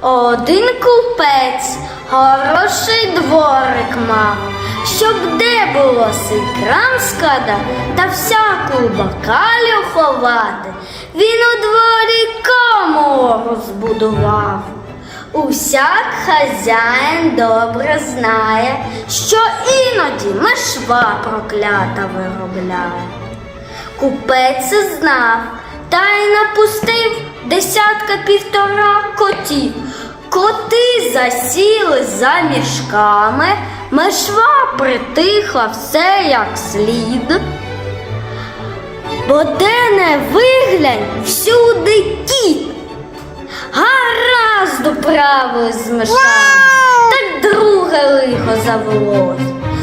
Один купець хороший дворик мав, щоб де було крам скада та всяку бакалю ховати, він у дворі комору збудував. Усяк хазяїн добре знає, що іноді мишва проклята виробляє. Купець знав та й напустив десятка півтора котів. Коти засіли за мішками, мишва притихла все як слід. Бо де не виглянь, всюди кіт. Гаразд управили з мишами, так друге лихо завелось.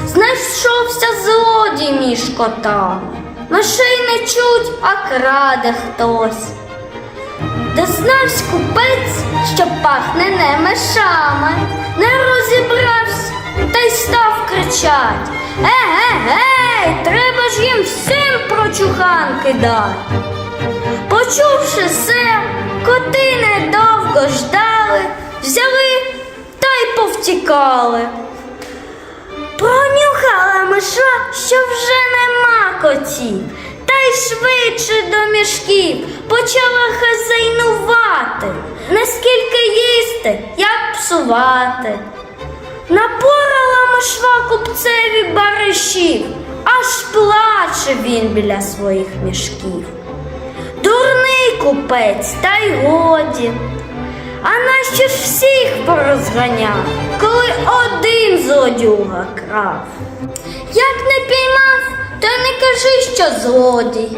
Знайшовся злодій між котами. Мишей не чуть, а краде хтось. Дознавсь купець, що пахне не мишами, не розібрався та й став кричать. Еге-гей, треба ж їм всім прочуханки дати. Почувши це, коти недовго ждали, взяли та й повтікали. Пронюхала миша, що вже нема котів, та й швидше до мішків почала хазяйнувати, наскільки їсти, як псувати. Напорала мишва купцеві баришів, аж плаче він біля своїх мішків. Дурний купець, та й годі. А нащо ж всіх порозганяв, коли один злодюга крав? Як не піймав, то не кажи, що злодій.